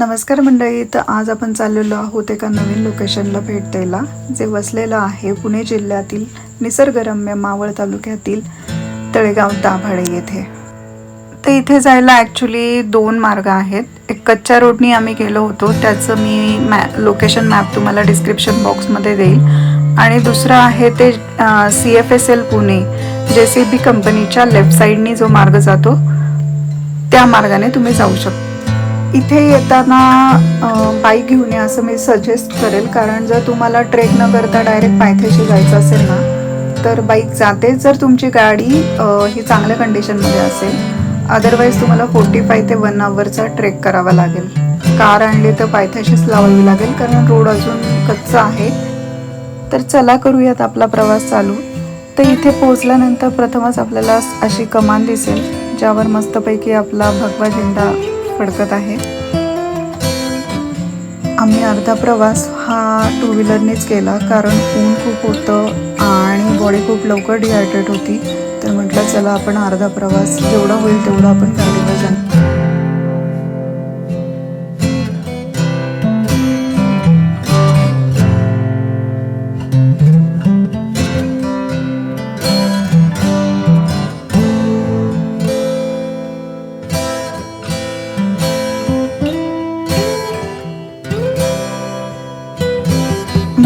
नमस्कार मंडळी तर आज आपण चाललेलो आहोत एका नवीन लोकेशनला भेट द्यायला जे वसलेलं आहे पुणे जिल्ह्यातील निसर्गरम्य मावळ तालुक्यातील तळेगाव दाभाडे येथे. तर इथे जायला ॲक्च्युली दोन मार्ग आहेत. एक कच्च्या रोडनी आम्ही गेलो होतो त्याचं मी मॅ लोकेशन मॅप तुम्हाला डिस्क्रिप्शन बॉक्समध्ये देईल. आणि दुसरं आहे ते C F S L Pune जे सी बी कंपनीच्या लेफ्ट साईडनी जो मार्ग जातो त्या मार्गाने तुम्ही जाऊ शकता. इथे येताना बाईक घेऊन या असं मी सजेस्ट करेल. कारण जर तुम्हाला ट्रेक न करता डायरेक्ट पायथ्याशी जायचं असेल ना तर बाईक जाते जर तुमची गाडी ही चांगल्या कंडिशनमध्ये असेल. अदरवाईज तुम्हाला फोर्टी फाय ते वन आवरचा ट्रेक करावा लागेल. कार आणली तर पायथ्याशीच लावावी लागेल कारण रोड अजून कच्चा आहे. तर चला करूयात आपला प्रवास चालू. तर इथे पोहोचल्यानंतर प्रथमच आपल्याला अशी कमान दिसेल ज्यावर मस्तपैकी आपला भगवा झेंडा फडकत आहे. आम्ही अर्धा प्रवास हा टू व्हीलरनेच केला कारण ऊन खूप होतं आणि बॉडी खूप लवकर डिहायड्रेट होती. तर म्हटलं चला आपण अर्धा प्रवास जेवढा होईल तेवढा आपण गाडीवर जाऊ.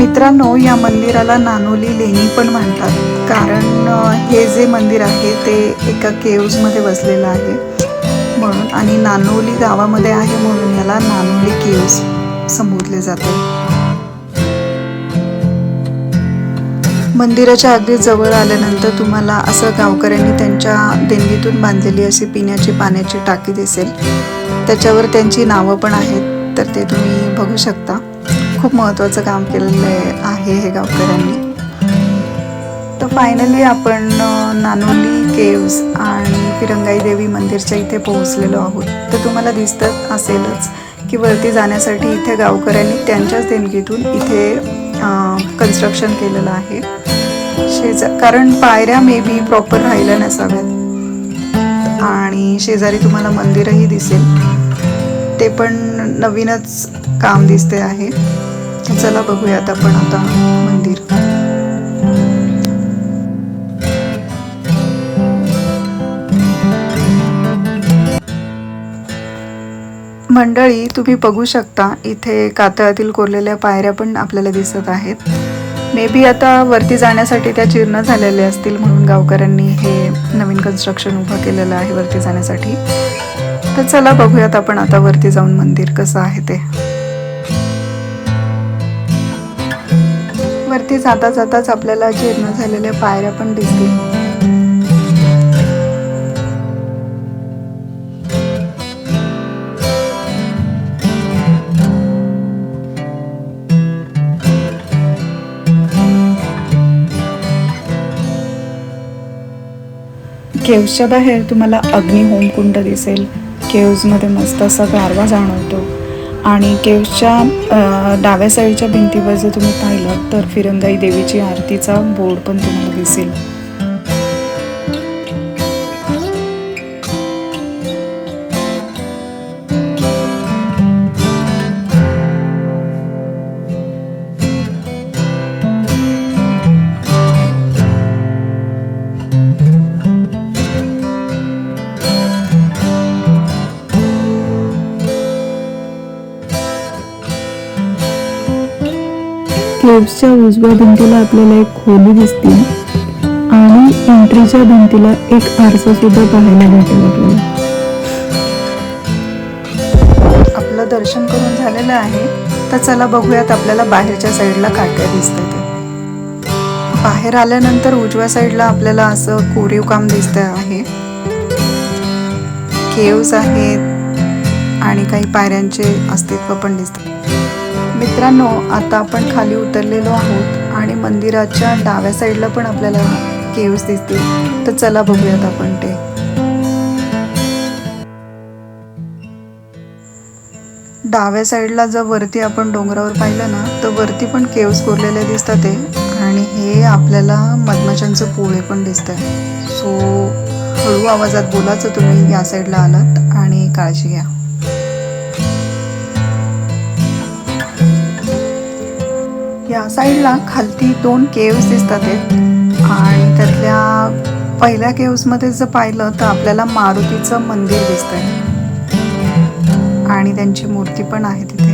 मित्रांनो या मंदिराला नानोली लेणी पण म्हणतात. कारण हे जे मंदिर आहे ते एका केव्जमध्ये वसलेलं आहे. म्हणून आणि नानोली गावामध्ये आहे म्हणून याला नानोली केव्ज संबोधले जाते. मंदिराच्या अगदी जवळ आल्यानंतर तुम्हाला असं गावकऱ्यांनी त्यांच्या देणगीतून बांधलेली अशी पिण्याची पाण्याची टाकी दिसेल. त्याच्यावर त्यांची नावं पण आहेत तर ते तुम्ही बघू शकता. खूप महत्त्वाचं काम केलेलं आहे हे गावकऱ्यांनी. तर फायनली आपण नानोली केव्ज आणि फिरंगाई देवी मंदिरच्या इथे पोहोचलेलो आहोत. तर तुम्हाला दिसत असेलच की वरती जाण्यासाठी इथे गावकऱ्यांनी त्यांच्याच देणगीतून इथे कन्स्ट्रक्शन केलेलं आहे. शेजा कारण पायऱ्या मे बी प्रॉपर राहिल्या नसाव्यात. आणि शेजारी तुम्हाला मंदिरही दिसेल. ते पण नवीनच काम दिसते आहे. चला बघूयात आपण आता मंदिर. मंडळी तुम्ही बघू शकता इथे कातळातील कोरलेल्या पायऱ्या पण आपल्याला दिसत आहेत. मे बी आता वरती जाण्यासाठी त्या जीर्ण झालेल्या असतील म्हणून गावकऱ्यांनी हे नवीन कन्स्ट्रक्शन उभं केलेलं आहे वरती जाण्यासाठी. तर चला बघूयात आपण आता वरती जाऊन मंदिर कसं आहे ते. वरती जाता जाताच आपल्याला जीर्ण झालेल्या पायऱ्या पण दिसतील. केव्सच्या बाहेर तुम्हाला अग्निहोम होमकुंड दिसेल. केव्जमध्ये मस्त असा गारवा जाणवतो. आणि केव्सच्या डाव्या साईडच्या भिंतीवर जर तुम्ही पाहिलं तर फिरंगाई देवीची आरतीचा बोर्ड पण तुम्हाला दिसेल. स्लेब्सच्या उजव्या भिंतीला आपल्याला एक खोली दिसते. आणि एंट्रीच्या भिंतीला एक आरसा सुद्धा पाहायला भेटेल आपल्याला. आपलं दर्शन करून झालेलं आहे. तर चला बघूयात आपल्याला बाहेरच्या साईडला काय काय दिसतंय ते. बाहेर आल्यानंतर उजव्या साईडला आपल्याला असं कोरीव काम दिसत आहे. केव्स आहेत. आणि काही पायऱ्यांचे अस्तित्व पण दिसतं मित्रांनो आता आपण खाली उतरलेलो आहोत आणि मंदिराच्या डाव्या साईडला पण आपल्याला केव्स दिसतील. तर चला बघूयात आपण ते. डाव्या साईडला जर वरती आपण डोंगरावर पाहिलं ना तर वरती पण केव्स कोरलेले दिसतात ते. आणि हे आपल्याला मधमाशांचं पोळे पण दिसत आहे सो हळू आवाजात बोलायचं तुम्ही या साईडला आलात आणि काळजी घ्या. या साईडला खालती दोन केव्स दिसतात आणि त्यातल्या पहिल्या केव्समध्ये जर पाहिलं तर आपल्याला मारुतीचं मंदिर दिसतंय. आणि त्यांची मूर्ती पण आहे तिथे.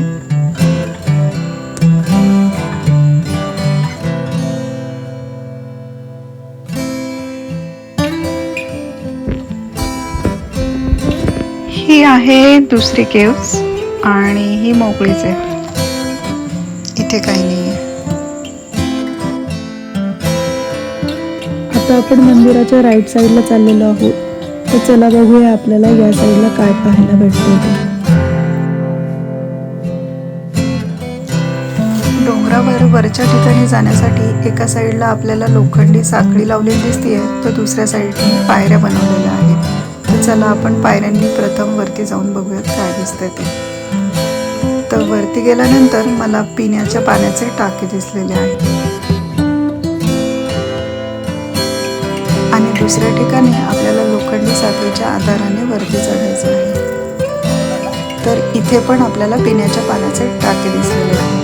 ही आहे दुसरी केव्स आणि ही मोकळीच आहे. इथे काही नाही आता आपण मंदिराच्या राईट साईडला चाललेलो आहोत. तर चला बघूया आपल्याला या साईडला काय पाहायला भेटतं ते. डोंगरावर वरच्या ठिकाणी जाण्यासाठी एका साईडला आपल्याला लोखंडी साखळी लावलेली दिसते तर दुसऱ्या साईडने पायऱ्या बनवलेल्या आहेत. तर चला आपण पायऱ्यांनी प्रथम वरती जाऊन बघूयात काय दिसतंय ते. तर वरती गेल्यानंतर मला पिण्याच्या पाण्याचे टाके दिसलेले आहेत. दुसऱ्या ठिकाणी आपल्याला लोखंडी साखळीच्या आधाराने वरती चढायचं आहे. तर इथे पण आपल्याला पिण्याच्या पाण्याचे टाके दिसलेले आहे